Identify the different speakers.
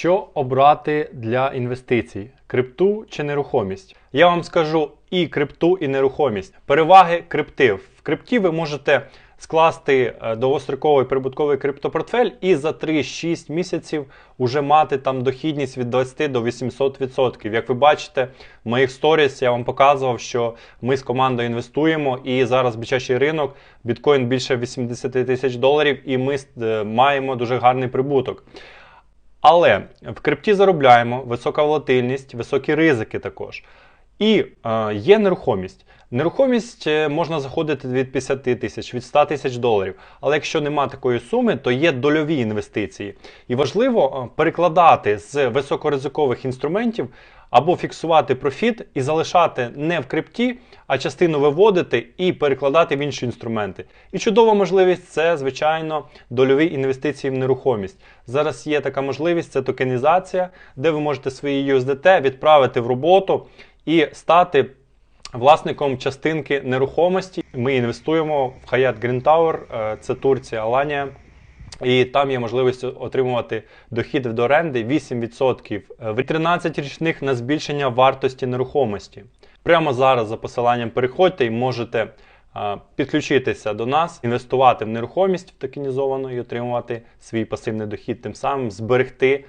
Speaker 1: Що обрати для інвестицій? Крипту чи нерухомість? Я вам скажу і крипту, і нерухомість. Переваги крипти. В крипті ви можете скласти е, довгостроковий прибутковий криптопортфель і за 3-6 місяців вже мати там дохідність від 20 до 800%. Як ви бачите, в моїх сторіс я вам показував, що ми з командою інвестуємо, і зараз бичачий ринок, біткоін більше 80 тисяч доларів, і ми е, маємо дуже гарний прибуток. Але в крипті заробляємо висока волатильність, високі ризики також. І е, є нерухомість. Нерухомість е, можна заходити від 50 тисяч, від 100 тисяч доларів. Але якщо нема такої суми, то є дольові інвестиції. І важливо е, перекладати з високоризикових інструментів або фіксувати профіт і залишати не в крипті, а частину виводити і перекладати в інші інструменти. І чудова можливість це, звичайно, дольові інвестиції в нерухомість. Зараз є така можливість, це токенізація, де ви можете свої USDT відправити в роботу і стати власником частинки нерухомості. Ми інвестуємо в Hyatt Green Tower, е, це Турція, Аланія. І там є можливість отримувати дохід від оренди 8% в 13 річних на збільшення вартості нерухомості. Прямо зараз за посиланням переходьте і можете а, підключитися до нас, інвестувати в нерухомість в токенізовану і отримувати свій пасивний дохід, тим самим зберегти